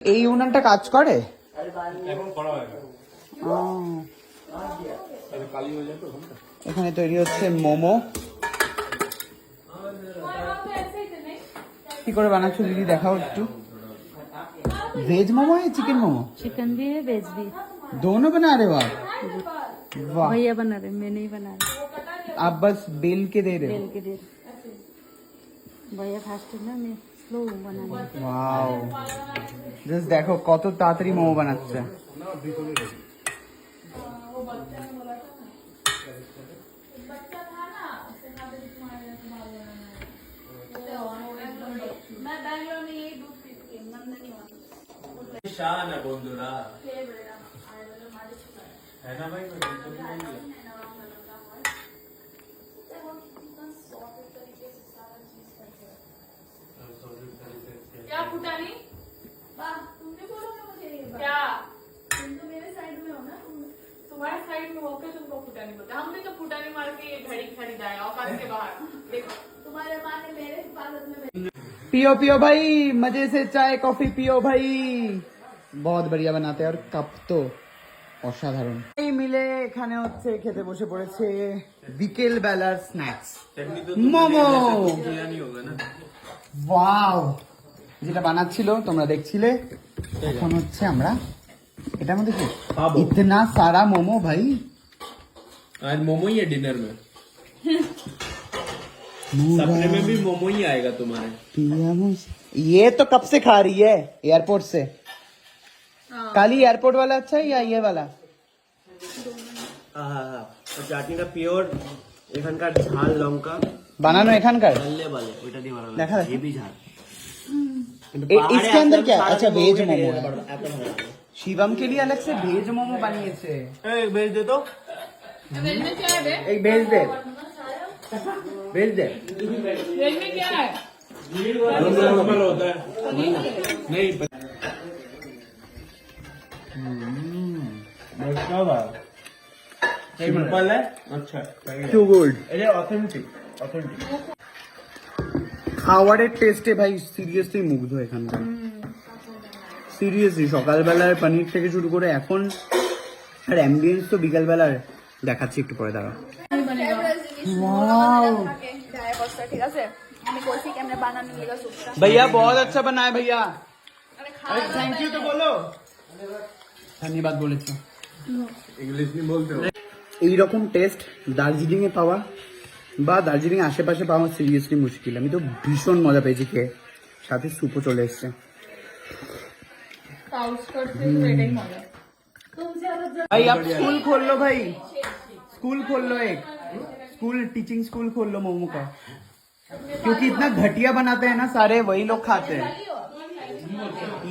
এই উনানটা কাজ করে এখন করা হয় না ও, তাহলে কালি হয়ে যাবে ওখানটা এখানে তৈরি হচ্ছে মোমো কি করে বানাচ্ছ দিদি দেখাও একটু ভেজ মোমो है चिकन मोमो चिकन भी है वेज भी दोनों बना रहे हो आप वाह भैया बना रहे मैं नहीं बना रही आप बस बेल के दे रहे बेल हो के दे भैया फास्ट है ना मैं स्लो हूँ बनाने में। ওয়াও জাস্ট দেখো কত তাড়াতাড়ি মোমো বানাচ্ছে। শান বন্ধুরা? হ্যাঁ না ভাই क्या फुटानी वाह तुमने बोला था मुझे ये बात। क्या तुम तो मेरे साइड में हो ना तुम्हारे साइड में होकर तुमको फुटानी बोलते हैं। हमने तो फुटानी मार के ये घड़ी खरीदा है औकात के बाहर देखो तुम्हारे माँ ने मेरे हिफाजत में मेरे- पियो पियो भाई मजे से चाय कॉफी पियो भाई बहुत बढ़िया बनाते हैं और कप तो অসাধারণ এই মিলে এখানে হচ্ছে খেতে বসে পড়েছে বিকেল বেলার স্ন্যাক্স মোমো ওয়াও যেটা বানাচ্ছিল তোমরা দেখছিলে এখন হচ্ছে আমরা এটার মধ্যে কি পাবো। ইতনা সারা মোমো ভাই आज मोमो ही है डिनर में सपने में भी मोमो ही आएगा तुम्हारे पियामोस ये तो कब से खा रही है एयरपोर्ट से काली एयरपोर्ट वाला अच्छा है या ये वाला চাটনিটা পিওর এখানকার ঝাল লঙ্কা বানানো এখানকার ঝাললে বলে ওইটা দিয়ে বানানো দেখা যাচ্ছে। इसके अंदर क्या अच्छा वेज मोमो है। शिवम के लिए अलग से भेज मोमो बनी इससे भेज दे तो। एक भेज दे। भेज दे। हम्म, सिंपल है। अच्छा to good authentic authentic authentic খাবারের টেস্টে ভাই সিরিয়াসলি মুগ্ধ এখানকার সিরিয়াসলি সকালবেলার পনির থেকে শুরু করে এখন আর অ্যাম্বিয়েন্স তো বিকালবেলার দেখাচ্ছি একটু পরে দাঁড়া जाए बस्ता ठीक है আমি বলছি কেমনে বানানো লেগা সুপটা भैया बहुत अच्छा बना है भैया আরে খা अरे थैंक यू तो बोलो ধন্যবাদ বলেছো इंग्लिश नहीं बोलते हो এইরকম টেস্ট দার্জিলিং এ পাওয়া বা দার্জিলিং আশেপাশে পাওয়া সিরিয়াসলি মুশকিল? আমি তো ভীষণ মজা পেয়েছি খেয়ে। সাথে সুপও চলে এসছে। भाई अब स्कूल खोल लो भाई स्कूल खोल लो एक स्कूल टीचिंग स्कूल खोल लो मोमो का क्योंकि इतना घटिया बनाते हैं ना सारे वही लोग खाते हैं।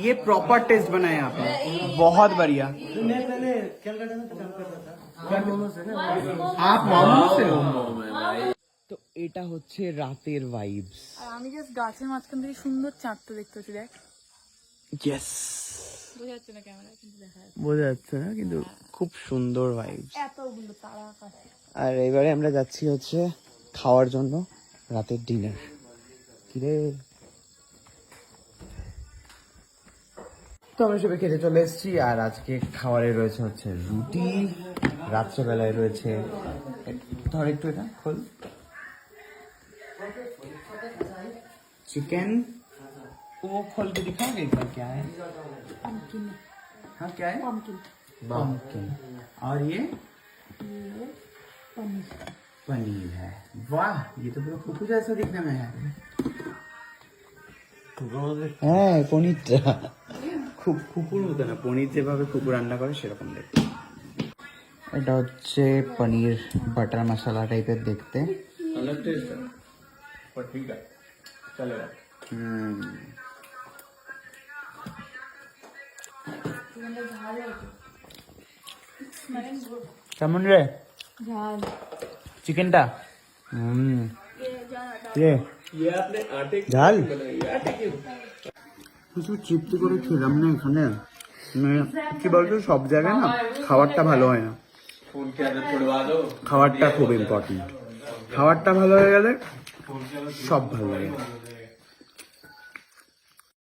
ये प्रॉपर टेस्ट बनाया आपने बहुत बढ़िया। हाँ, आप मोमो से हो? এটা হচ্ছে রাতের ভাইবস আর আমি জাস্ট গাছের মাঝখান থেকে সুন্দর চাঁদটা দেখতে পাচ্ছি দেখ। ইয়েস বোঝা যাচ্ছে না ক্যামেরা কিন্তু দেখা যাচ্ছে। বোঝা যাচ্ছে না কিন্তু খুব সুন্দর ভাইবস এতগুলো তারা আকাশে। আর এবারে আমরা যাচ্ছি হচ্ছে খাওয়ার জন্য রাতের ডিনার কিরে? তো আমরা সবাই খেতে চলে এসেছি আর আজকে খাবারে রয়েছে হচ্ছে রুটি রাত্রেবেলায় রয়েছে ধর একটু এটা খোল। चिकन वो खोल के दिखाओगे एक बार क्या है पम्पकिन हाँ क्या है पम्पकिन पम्पकिन और ये पनीर पनीर है वाह ये तो पूरा कुकू जैसा दिखने में है হ্যাঁ পনিরটা খুব কুকুর মতো না পনির যেভাবে কুকুর রান্না করে সেরকম দেখতে এটা হচ্ছে পনির বাটার মশলা টাইপের দেখতে अलग टेस्ट है पर ठीक है चलेगा হুম কেমন রে ঝাল চিকেনটা হুম রে ये आपने आटे की ঝাল बनाई है आटे की কিছু তৃপ্তি করে খেলাম না এখানে মানে কি বলতো সব জায়গায় না খাবারটা ভালো হয় না फोन की आदत छुड़वा दो খাবারটা খুব ইম্পর্টেন্ট খাবারটা ভালো হয়ে গেলে সব ভালো লাগে।